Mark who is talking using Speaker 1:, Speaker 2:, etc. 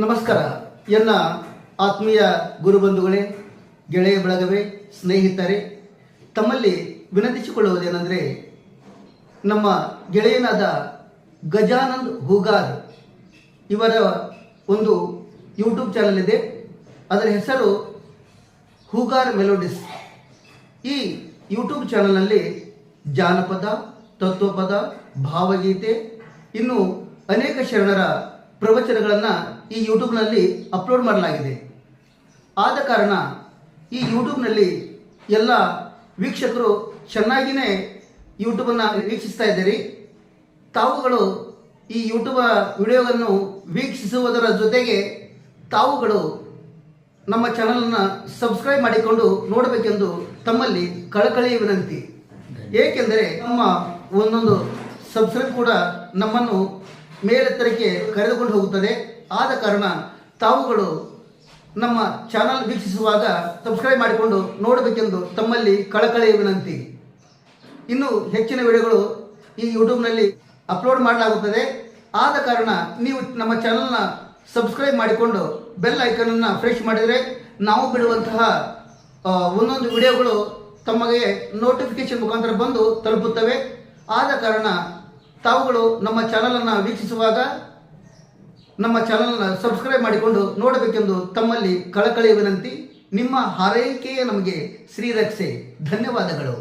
Speaker 1: ನಮಸ್ಕಾರ. ಎಲ್ಲ ಆತ್ಮೀಯ ಗುರುಬಂಧುಗಳೇ ಗೆಳೆಯ ಬಳಗವೇ, ಸ್ನೇಹಿತರೆ, ತಮ್ಮಲ್ಲಿ ವಿನಂತಿಸಿಕೊಳ್ಳುವುದೇನೆಂದರೆ, ನಮ್ಮ ಗೆಳೆಯನಾದ ಗಜಾನಂದ್ ಹೂಗಾರ್ ಇವರ ಒಂದು ಯೂಟ್ಯೂಬ್ ಚಾನಲ್ ಇದೆ. ಅದರ ಹೆಸರು ಹೂಗಾರ್ ಮೆಲೋಡಿಸ್. ಈ ಯೂಟ್ಯೂಬ್ ಚಾನಲ್ನಲ್ಲಿ ಜಾನಪದ, ತತ್ವಪದ, ಭಾವಗೀತೆ, ಇನ್ನು ಅನೇಕ ಶರಣರ ಪ್ರವಚನಗಳನ್ನು ಈ ಯೂಟ್ಯೂಬ್ನಲ್ಲಿ ಅಪ್ಲೋಡ್ ಮಾಡಲಾಗಿದೆ. ಆದ ಕಾರಣ ಈ ಯೂಟ್ಯೂಬ್ನಲ್ಲಿ ಎಲ್ಲ ವೀಕ್ಷಕರು ಚೆನ್ನಾಗಿಯೇ ಯೂಟ್ಯೂಬನ್ನು ವೀಕ್ಷಿಸ್ತಾ ಇದ್ದೀರಿ. ತಾವುಗಳು ಈ ಯೂಟ್ಯೂಬ್ ವಿಡಿಯೋವನ್ನು ವೀಕ್ಷಿಸುವುದರ ಜೊತೆಗೆ ತಾವುಗಳು ನಮ್ಮ ಚಾನಲನ್ನು ಸಬ್ಸ್ಕ್ರೈಬ್ ಮಾಡಿಕೊಂಡು ನೋಡಬೇಕೆಂದು ತಮ್ಮಲ್ಲಿ ಕಳಕಳಿ ವಿನಂತಿ. ಏಕೆಂದರೆ ನಮ್ಮ ಒಂದೊಂದು ಸಬ್ಸ್ಕ್ರೈಬ್ ಕೂಡ ನಮ್ಮನ್ನು ಮೇಲೆತ್ತರಕ್ಕೆ ಕರೆದುಕೊಂಡು ಹೋಗುತ್ತದೆ. ಆದ ಕಾರಣ ತಾವುಗಳು ನಮ್ಮ ಚಾನಲ್ ವೀಕ್ಷಿಸುವಾಗ ಸಬ್ಸ್ಕ್ರೈಬ್ ಮಾಡಿಕೊಂಡು ನೋಡಬೇಕೆಂದು ತಮ್ಮಲ್ಲಿ ಕಳಕಳಿಯ ವಿನಂತಿ. ಇನ್ನು ಹೆಚ್ಚಿನ ವಿಡಿಯೋಗಳು ಈ ಯೂಟ್ಯೂಬ್ನಲ್ಲಿ ಅಪ್ಲೋಡ್ ಮಾಡಲಾಗುತ್ತದೆ. ಆದ ಕಾರಣ ನೀವು ನಮ್ಮ ಚಾನಲ್ನ ಸಬ್ಸ್ಕ್ರೈಬ್ ಮಾಡಿಕೊಂಡು ಬೆಲ್ ಐಕನನ್ನು ಫ್ರೆಶ್ ಮಾಡಿದರೆ ನಾವು ಬಿಡುವಂತಹ ಒಂದೊಂದು ವಿಡಿಯೋಗಳು ತಮಗೆ ನೋಟಿಫಿಕೇಶನ್ ಮುಖಾಂತರ ಬಂದು ತಲುಪುತ್ತವೆ. ಆದ ಕಾರಣ ತಾವುಗಳು ನಮ್ಮ ಚಾನಲನ್ನು ವೀಕ್ಷಿಸುವಾಗ ನಮ್ಮ ಚಾನಲನ್ನು ಸಬ್ಸ್ಕ್ರೈಬ್ ಮಾಡಿಕೊಂಡು ನೋಡಬೇಕೆಂದು ತಮ್ಮಲ್ಲಿ ಕಳಕಳಿಯ ವಿನಂತಿ, ನಿಮ್ಮ ಹಾರೈಕೆಯೇ ನಮಗೆ ಶ್ರೀರಕ್ಷೆ. ಧನ್ಯವಾದಗಳು.